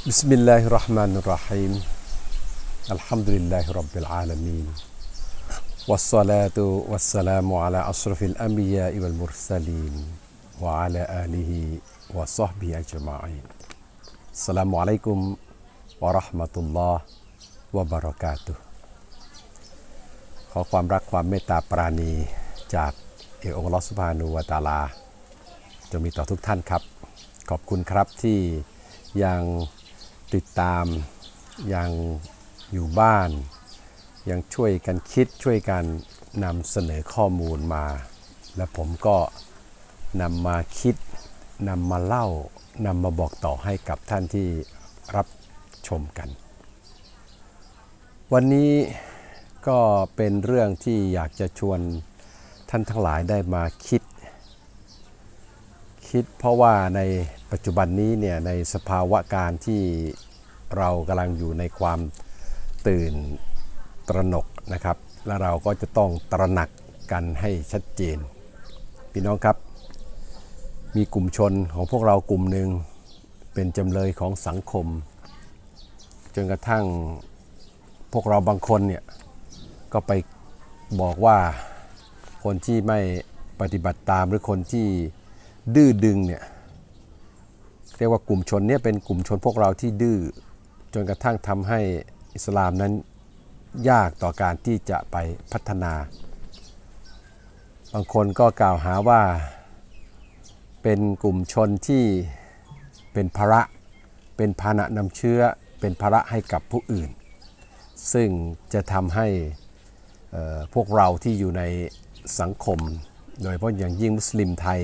بسم الله الرحمن الرحيم الحمد لله رب العالمين والصلاة والسلام على أشرف الأنبياء والمرسلين وعلى آله وصحبه أجمعين السلام عليكم ورحمة الله وبركاته ขอความรักความเมตตาปราณีจากเอองค์ลอสุภานุวตาลา จะมีต่อทุกท่านครับ ขอบคุณครับที่ยัง ติดตามยังอยู่บ้าน ยังช่วยกันคิดช่วยกันนำเสนอข้อมูลมา และผมก็นำมาคิดนำมาเล่านำมาบอกต่อให้กับท่านที่รับชมกัน วันนี้ก็เป็นเรื่องที่อยากจะชวนท่านทั้งหลายได้มาคิด คิดเพราะว่าในปัจจุบันนี้เนี่ยในสภาวะการที่เรากำลังอยู่ในความตื่นตระหนกนะครับ และเราก็จะต้องตระหนักกันให้ชัดเจน พี่น้องครับ มีกลุ่มชนของพวกเรากลุ่มหนึ่งเป็นจำเลยของสังคม จนกระทั่งพวกเราบางคนเนี่ยก็ไปบอกว่าคนที่ไม่ปฏิบัติตามหรือคนที่ ดื้อดึงเนี่ยเรียกว่ากลุ่มชนเนี่ยเป็นกลุ่มชนพวกเราที่ดื้อจนกระทั่งทำให้อิสลามนั้นยากต่อการที่จะไปพัฒนา บางคนก็กล่าวหาว่าเป็นกลุ่มชนที่เป็นภาระ เป็นภาณะนำเชื้อ เป็นภาระให้กับผู้อื่น ซึ่งจะทำให้พวกเราที่อยู่ในสังคม โดยเฉพาะอย่างยิ่งมุสลิมไทย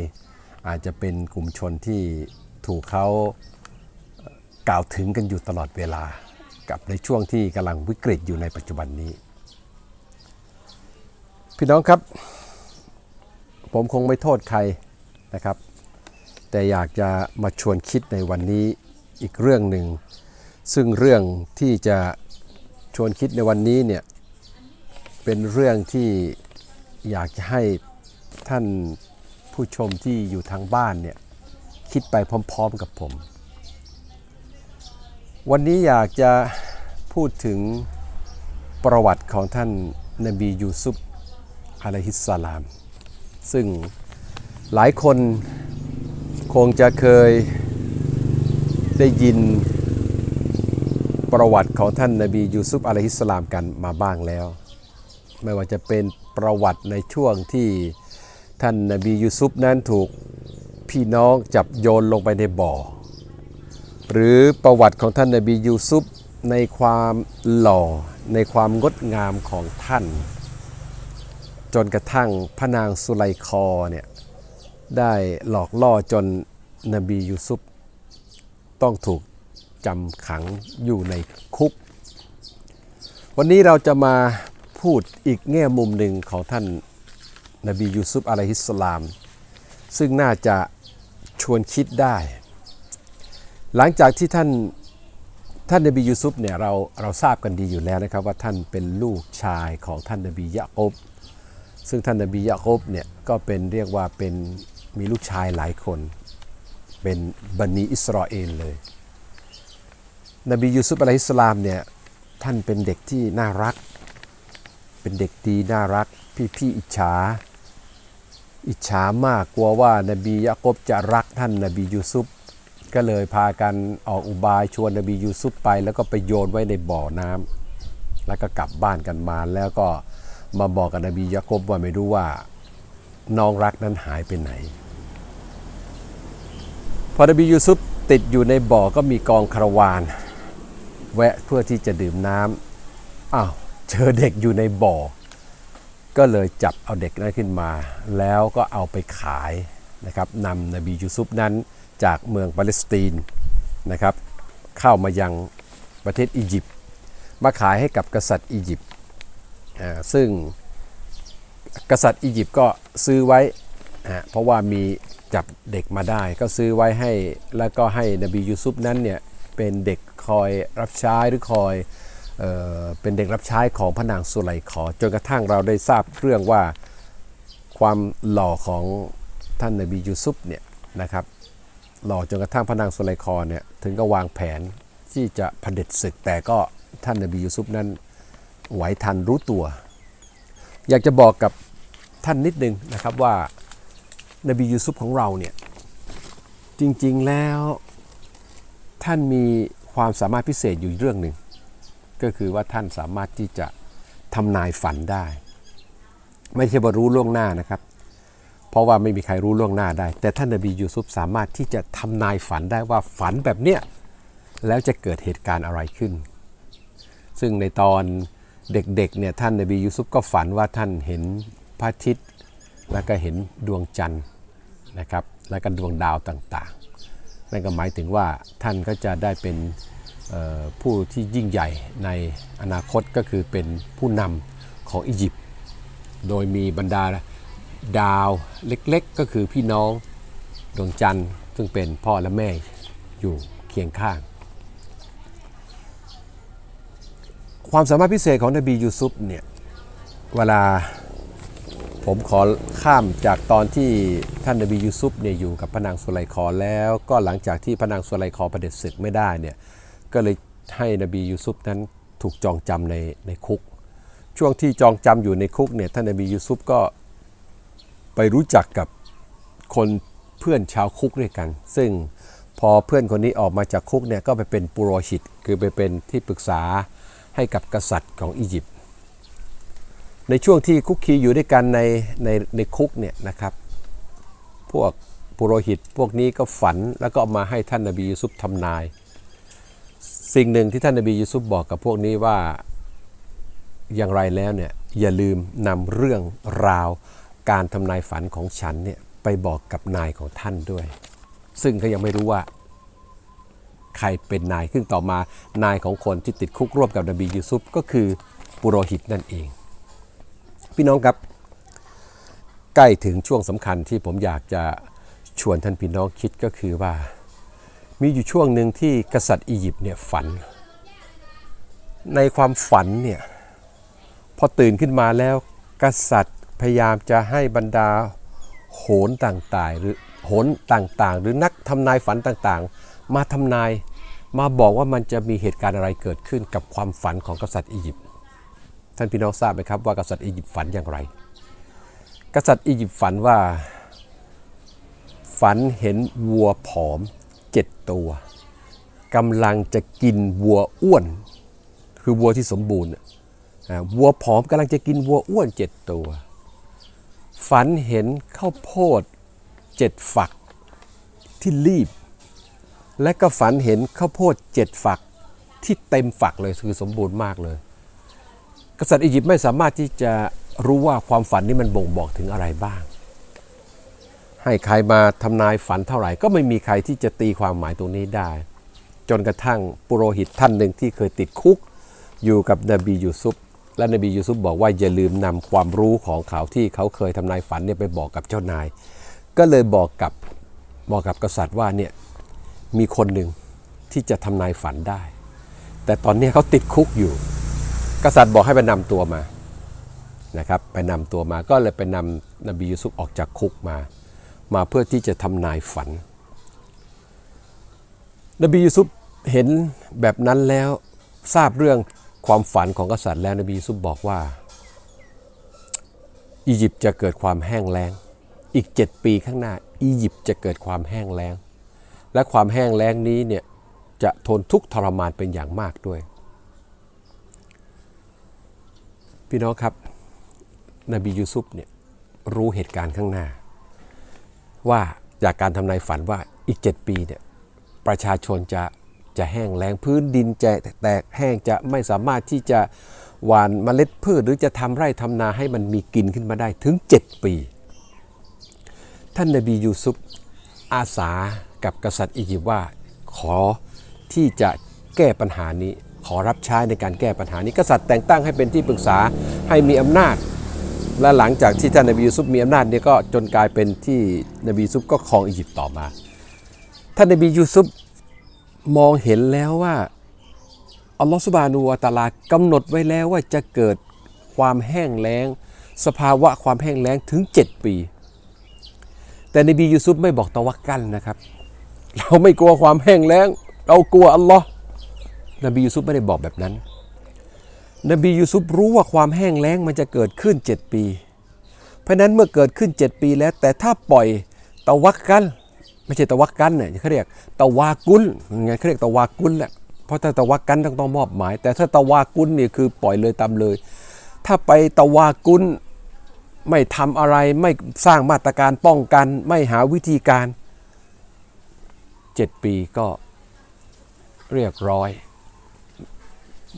อาจจะเป็นกลุ่มชนที่ถูกเขากล่าวถึงกันอยู่ตลอดเวลา กับในช่วงที่กำลังวิกฤตอยู่ในปัจจุบันนี้ พี่น้องครับ ผมคงไม่โทษใครนะครับ แต่อยากจะมาชวนคิดในวันนี้อีกเรื่องหนึ่ง ซึ่งเรื่องที่จะชวนคิดในวันนี้เนี่ยเป็นเรื่องที่อยากจะให้ท่าน ผู้ชมที่อยู่ทางบ้านเนี่ยคิดไปพร้อมๆกับผม วันนี้อยากจะพูดถึงประวัติของท่านนบียูซุฟอะลัยฮิสสลาม ซึ่งหลายคนคงจะเคยได้ยินประวัติของท่านนบียูซุฟอะลัยฮิสสลามกันมาบ้างแล้ว ไม่ว่าจะเป็นประวัติในช่วงที่ ท่านนบียูซุฟนั้นถูกพี่น้องจับโยนลงไปในบ่อ หรือประวัติของท่านนบียูซุฟในความหล่อในความงดงามของท่าน จนกระทั่งพระนางสุไลคอเนี่ยได้หลอกล่อจนนบียูซุฟต้องถูกจำขังอยู่ในคุก วันนี้เราจะมาพูดอีกแง่มุมหนึ่งของท่าน นบียูซุฟอะลัยฮิสสลาม ซึ่งน่าจะชวนคิดได้ หลังจากที่ท่านท่านนบียูซุฟเนี่ยเราเราทราบกันดีอยู่แล้วนะครับว่าท่านเป็นลูกชายของท่านนบียะโอบซึ่งท่านนบียะโอบเนี่ยก็เป็นเรียกว่าเป็นมีลูกชายหลายคน เป็นบันิอิสราเอลเลย นบียูซุฟอะลัยฮิสสลามเนี่ยท่านเป็นเด็กที่น่ารัก เป็นเด็กดีน่ารัก พี่พี่ๆอิจฉา อิจฉามากกลัวว่านบียะกบจะรักท่านนบียูซุฟก็เลยพากันออกอุบายชวนนบียูซุฟไป แล้วก็ไปโยนไว้ในบ่อน้ำแล้วก็กลับบ้านกันมาแล้วก็มาบอกกับนบียะกบว่าไม่รู้ว่าน้องรักนั้นหายไปไหน พอนบียูซุฟติดอยู่ในบ่อก็มีกองคาราวาน แวะเพื่อที่จะดื่มน้ำอ้าว เจอเด็กอยู่ในบ่อ ก็เลยจับเอาเด็กนั้นขึ้นมา แล้วก็เอาไปขายนะครับนำนบียูซุฟนั้นจากเมืองปาเลสไตน์นะครับ เข้ามายังประเทศอียิปต์มาขายให้กับกษัตริย์อียิปต์ซึ่งกษัตริย์อียิปต์ก็ซื้อไว้เพราะว่ามีจับเด็กมาได้ก็ซื้อไว้ให้แล้วก็ให้นบียูซุฟนั้นเนี่ยเป็นเด็กคอยรับใช้หรือคอย เเป็นเด็กรับใช้ของพระนางสุไลขอ จนกระทั่งเราได้ทราบเรื่องว่าความหล่อของท่านนบียูซุฟเนี่ยนะครับหล่อจนกระทั่งพระนางสุไลคอเนี่ยถึงก็วางแผนที่จะผด็จศึกแต่ก็ท่านนบียูซุฟนั้นไหวทันรู้ตัว อยากจะบอกกับท่านนิดนึงนะครับว่านบียูซุฟของเราเนี่ยจริงๆแล้วท่านมีความสามารถพิเศษอยู่เรื่องหนึ่ง ก็คือว่าท่านสามารถที่จะทำนายฝันได้ ไม่ใช่ว่ารู้ล่วงหน้านะครับ เพราะว่าไม่มีใครรู้ล่วงหน้าได้ แต่ท่านนบียูซุฟสามารถที่จะทำนายฝันได้ว่าฝันแบบเนี้ยแล้วจะเกิดเหตุการณ์อะไรขึ้น ซึ่งในตอนเด็กๆเนี่ยท่านนบียูซุฟก็ฝันว่าท่านเห็นพระอาทิตย์แล้วก็เห็นดวงจันทร์นะครับ แล้วก็ดวงดาวต่างๆ นั่นก็หมายถึงว่าท่านก็จะได้เป็น ผู้ที่ยิ่งใหญ่ในอนาคตก็คือเป็นผู้นำของอียิปต์โดยมีบรรดาดาวเล็กๆ ก็คือพี่น้องดวงจันทร์ซึ่งเป็นพ่อและแม่อยู่เคียงข้าง ความสามารถพิเศษของนบียูซุฟเนี่ยเวลาผมขอข้ามจากตอนที่ท่านนบียูซุฟเนี่ยอยู่กับพระนางสุไลคอแล้วก็หลังจากที่พระนางสุไลคอประเด็จศึกไม่ได้เนี่ย ก็เลยให้นบียูซุฟนั้นถูกจองจำในในคุก ช่วงที่จองจำอยู่ในคุกเนี่ยท่านนบียูซุฟก็ไปรู้จักกับคนเพื่อนชาวคุกด้วยกัน ซึ่งพอเพื่อนคนนี้ออกมาจากคุกเนี่ยก็ไปเป็นปุโรหิต คือไปเป็นที่ปรึกษาให้กับกษัตริย์ของอียิปต์ในช่วงที่คุกคีอยู่ด้วยกันในในในคุกเนี่ยนะครับ พวกปุโรหิตพวกนี้ก็ฝันแล้วก็เอามาให้ท่านนบียูซุฟทำนาย สิ่งหนึ่งที่ท่านนบียูซุฟบอกกับพวกนี้ว่าอย่างไรแล้วเนี่ยอย่าลืมนำเรื่องราว การทำนายฝันของฉันเนี่ยไปบอกกับนายของท่านด้วย ซึ่งเขายังไม่รู้ว่า ใครเป็นนายซึ่งต่อมานายของคนที่ติดคุกร่วมกับนบียูซุฟก็คือปุโรหิตนั่นเอง พี่น้องครับ ใกล้ถึงช่วงสำคัญที่ผมอยากจะชวนท่านพี่น้องคิดก็คือว่า มีอยู่ช่วงหนึ่งที่กษัตริย์อียิปต์เนี่ยฝัน ในความฝันเนี่ยพอตื่นขึ้นมาแล้วกษัตริย์พยายามจะให้บรรดาโหนต่างๆหรือโหนต่างๆ หรือนักทำนายฝันต่างๆ มาทำนายมาบอกว่ามันจะมีเหตุการณ์อะไรเกิดขึ้นกับความฝันของกษัตริย์อียิปต์ท่านพี่น้องทราบไหมครับว่ากษัตริย์อียิปต์ฝันอย่างไร กษัตริย์อียิปต์ฝันว่า ฝันเห็นวัวผอม เจ็ดตัวกำลังจะกินวัวอ้วน คือวัวที่สมบูรณ์น่ะวัวผอมกำลังจะกินวัวอ้วนเจ็ดตัว ฝันเห็นข้าวโพดเจ็ดฝักที่รีบ และก็ฝันเห็นข้าวโพดเจ็ดฝักที่เต็มฝักเลยคือสมบูรณ์มากเลย กษัตริย์อียิปต์ไม่สามารถที่จะรู้ว่าความฝันนี้มันบ่งบอกถึงอะไรบ้าง ให้ใครมาทำนายฝันเท่าไหร่ ก็ไม่มีใครที่จะตีความหมายตรงนี้ได้ จนกระทั่งปุโรหิตท่านหนึ่งที่เคยติดคุก อยู่กับนบียูซุฟและนบียูซุฟบอกว่าอย่าลืมนำความรู้ของเขาที่เขาเคยทำนายฝันเนี่ยไปบอกกับเจ้านาย ก็เลยบอกกับบอกกับกษัตริย์ว่าเนี่ยมีคนหนึ่งที่จะทำนายฝันได้ แต่ตอนนี้เขาติดคุกอยู่ กษัตริย์บอกให้ไปนำตัวมานะครับไปนำตัวมาก็เลยไปนำนบียูซุฟออกจากคุกมา มาเพื่อที่จะทำนายฝัน นบียูซุฟเห็นแบบนั้นแล้วทราบเรื่องความฝันของกษัตริย์แล้วนบียูซุฟบอกว่า อียิปต์จะเกิดความแห้งแล้ง อีก 7 ปีข้างหน้า อียิปต์จะเกิดความแห้งแล้ง และความแห้งแล้งนี้เนี่ยจะทนทุกข์ทรมานเป็นอย่างมากด้วย พี่น้องครับนบียูซุฟเนี่ยรู้เหตุการณ์ข้างหน้า ว่าจากการทำนายฝันว่าอีก 7 ปีเนี่ยประชาชนจะจะแห้งแล้งพื้นดินจะแตกแห้งจะไม่สามารถที่จะหว่านเมล็ดพืชหรือจะทำไร่ทำนาให้มันมีกินขึ้นมาได้ถึง 7 ปี ท่านนบียูซุฟอาสากับกษัตริย์อียิปต์ว่าขอที่จะแก้ปัญหานี้ขอรับใช้ในการแก้ปัญหานี้กษัตริย์แต่งตั้งให้เป็นที่ปรึกษาให้มีอำนาจ และหลังจากที่ท่านนบียูซุฟมีอำนาจเนี่ยก็จนกลายเป็นที่นบียูซุฟก็ครองอียิปต์ต่อมา ท่านนบียูซุฟมองเห็นแล้วว่าอัลลอฮฺสุบานูวะตลากำหนดไว้แล้วว่าจะเกิดความแห้งแล้ง สภาวะความแห้งแล้งถึง 7 ปี แต่นบียูซุฟไม่บอกตะวักกันนะครับ เราไม่กลัวความแห้งแล้ง เรากลัวอัลลอฮ์นบียูซุฟไม่ได้บอกแบบนั้น นบียูซุฟรู้ว่าความแห้งแล้งมันจะเกิดขึ้น 7 ปี เพราะนั้นเมื่อเกิดขึ้น 7 ปีแล้ว แต่ถ้าปล่อยตะวักกันไม่ใช่ตะวักกันเนี่ยเขาเรียกตะวากุลไงเขาเรียกตะวากุลแหละเพราะถ้าตะวักกันต้องต้องมอบหมาย แต่ถ้าตะวากุลนี่คือปล่อยเลยตามเลย ถ้าไปตะวากุลไม่ทำอะไรไม่สร้างมาตรการป้องกันไม่หาวิธีการ 7 ปีก็เรียกร้อย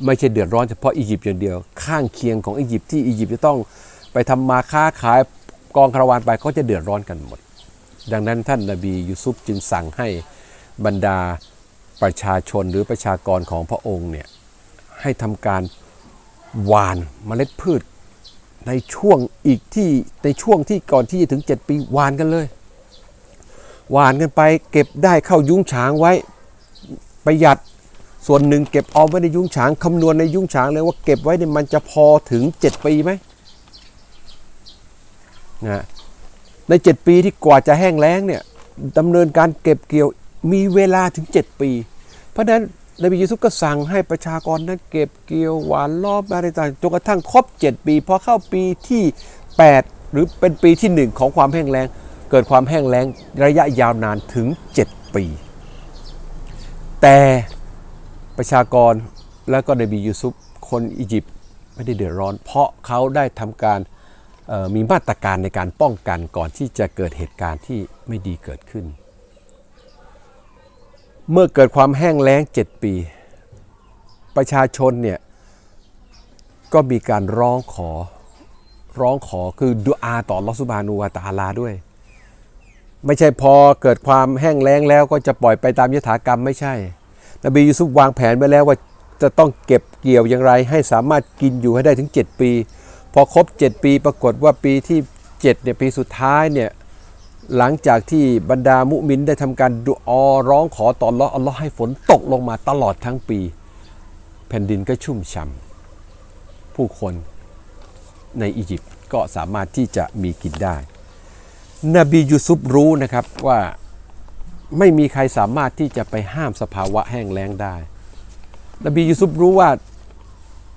ไม่ใช่เดือดร้อนเฉพาะอียิปต์อย่างเดียว ข้างเคียงของอียิปต์ที่อียิปต์จะต้องไปทำมาค้าขายกองคาราวานไปก็จะเดือดร้อนกันหมด ดังนั้นท่านนาบียูซุฟจึงสั่งให้บรรดาประชาชนหรือประชากรของพระองค์เนี่ยให้ทำการหวานเมล็ดพืช ในช่วงอีกที่ในช่วงที่ก่อนที่จะถึง 7 ปีหวานกันเลย หวานกันไปเก็บได้เข้ายุ้งฉางไว้ประหยัด ส่วนหนึ่งเก็บเอาไว้ในยุ้งฉางคำนวณในยุ้งฉางเลยว่าเก็บไว้เนี่ยมันจะพอถึง 7 ปีไหมนะใน 7 ปีที่กว่าจะแห้งแล้งเนี่ยดำเนินการเก็บเกี่ยวมีเวลาถึง 7 ปี เพราะฉะนั้นนบียูซุฟก็สั่งให้ประชากรนั้นเก็บเกี่ยวหวานรอบอะไรต่างจนกระทั่งครบ 7 ปีพอเข้าปีที่ 8 หรือเป็นปีที่ 1 ของความแห้งแล้ง เกิดความแห้งแล้งระยะยาวนานถึง 7 ปี แต่ ประชากรแล้วก็นบียูซุฟคนอียิปต์ไม่ได้เดือดร้อน เพราะเขาได้ทำการมีมาตรการในการป้องกันก่อนที่จะเกิดเหตุการณ์ที่ไม่ดีเกิดขึ้น เมื่อเกิดความแห้งแล้ง 7 ปี ประชาชนเนี่ยก็มีการร้องขอร้องขอคือดุอาต่ออัลอฮฺซุบานูวะตาลาด้วย ไม่ใช่พอเกิดความแห้งแล้งแล้วก็จะปล่อยไปตามยถากรรมไม่ใช่ นบียูซุฟวางแผนไว้แล้วว่าจะต้องเก็บเกี่ยวอย่างไร ให้สามารถกินอยู่ให้ได้ถึง 7 ปี พอครบ 7 ปีปรากฏว่าปีที่7เนี่ยปีสุดท้ายเนี่ยหลังจากที่บรรดามุมินได้ทำการดุอร้องขอต่ออัลออัลลอฮ์ให้ฝนตกลงมาตลอดทั้งปี แผ่นดินก็ชุ่มฉ่ำผู้คนในอียิปต์ก็สามารถที่จะมีกินได้ นบียูซุฟรู้นะครับว่า ไม่มีใครสามารถที่จะไปห้ามสภาวะแห้งแล้งได้ นบียูซุฟรู้ว่า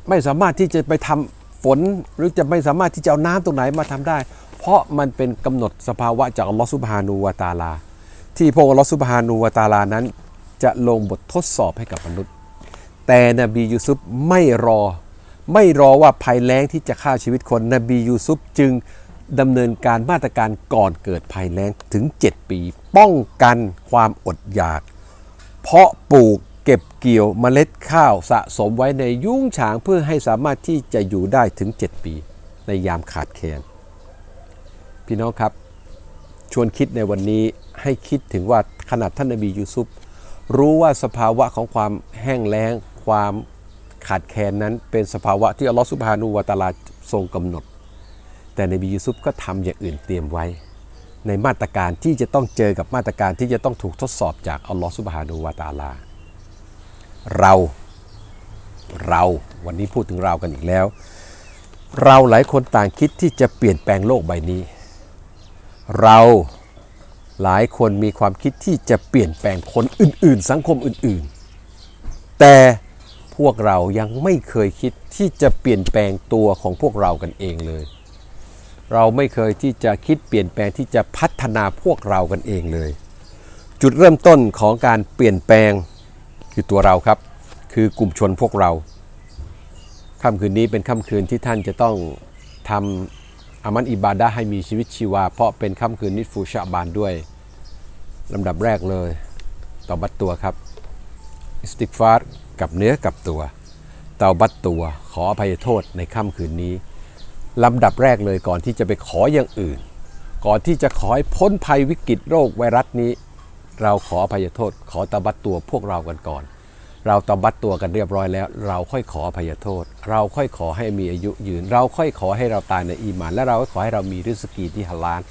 ไม่สามารถที่จะไปทำฝนหรือจะไม่สามารถที่จะเอาน้ำตรงไหนมาทำได้ เพราะมันเป็นกำหนดสภาวะจากอัลลอฮฺซุบฮานูวาตาลา ที่พระองค์อัลลอฮฺซุบฮานูวาตาลานั้น จะลงบททดสอบให้กับมนุษย์ แต่นบียูซุฟไม่รอ ไม่รอว่าภัยแล้งที่จะฆ่าชีวิตคนนบียูซุฟจึง ดำเนินการมาตรการก่อนเกิดภัยแล้งถึง 7 ปี ป้องกันความอดอยาก เพาะปลูกเก็บเกี่ยวเมล็ดข้าวสะสมไว้ในยุ้งฉางเพื่อให้สามารถที่จะอยู่ได้ถึง 7 ปี ในยามขาดแคลนพี่น้องครับ ชวนคิดในวันนี้ให้คิดถึงว่าขนาดท่านนบียูซุฟรู้ว่าสภาวะของความแห้งแล้ง ความขาดแคลนนั้นเป็นสภาวะที่อัลลอฮฺซุบฮานูวะตะอาลาทรงกำหนด แต่นบียูซุฟก็ทำอย่างอื่นเตรียมไว้ ในมาตรการที่จะต้องเจอกับมาตรการที่จะต้องถูกทดสอบจากอัลลอฮฺซุบฮานูวะตาลา เราเราวันนี้พูดถึงเรากันอีกแล้ว เราหลายคนต่างคิดที่จะเปลี่ยนแปลงโลกใบนี้ เราหลายคนมีความคิดที่จะเปลี่ยนแปลงคนอื่น ๆ สังคมอื่น ๆ แต่พวกเรายังไม่เคยคิดที่จะเปลี่ยนแปลงตัวของพวกเรากันเองเลย เราไม่เคยที่จะคิดเปลี่ยนแปลงที่จะพัฒนาพวกเรากันเองเลย จุดเริ่มต้นของการเปลี่ยนแปลงคือตัวเราครับ คือกลุ่มชนพวกเราค่ำคืนนี้เป็นค่ำคืนที่ท่านจะต้องทำอามันอิบาดะให้มีชีวิตชีวา เพราะเป็นค่ำคืนนิฟูชาบานด้วยลำดับแรกเลยต่อบัตตัวครับอิสติกฟาร์กับเนื้อกับตัวเตาบัตตัวขออภัยโทษในค่ำคืนนี้ ลำดับแรกเลยก่อนที่จะไปขออย่างอื่น ก่อนที่จะขอให้พ้นภัยวิกฤตโรคไวรัสนี้ เราขออภัยโทษ ขอตบัตตัวพวกเรากันก่อน เราตบัตตัวกันเรียบร้อยแล้ว เราค่อยขออภัยโทษ เราค่อยขอให้มีอายุยืน เราค่อยขอให้เราตายในอีมานและเราก็ขอให้เรามีริสกีที่ฮาลาล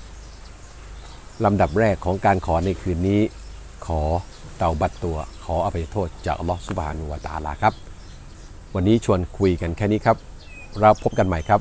ลำดับแรกของการขอในคืนนี้ ขอเตาบัตตัว ขออภัยโทษจากอัลลอฮฺสุบฮานุวะตาลาครับ วันนี้ชวนคุยกันแค่นี้ครับ เราพบกันใหม่ครับ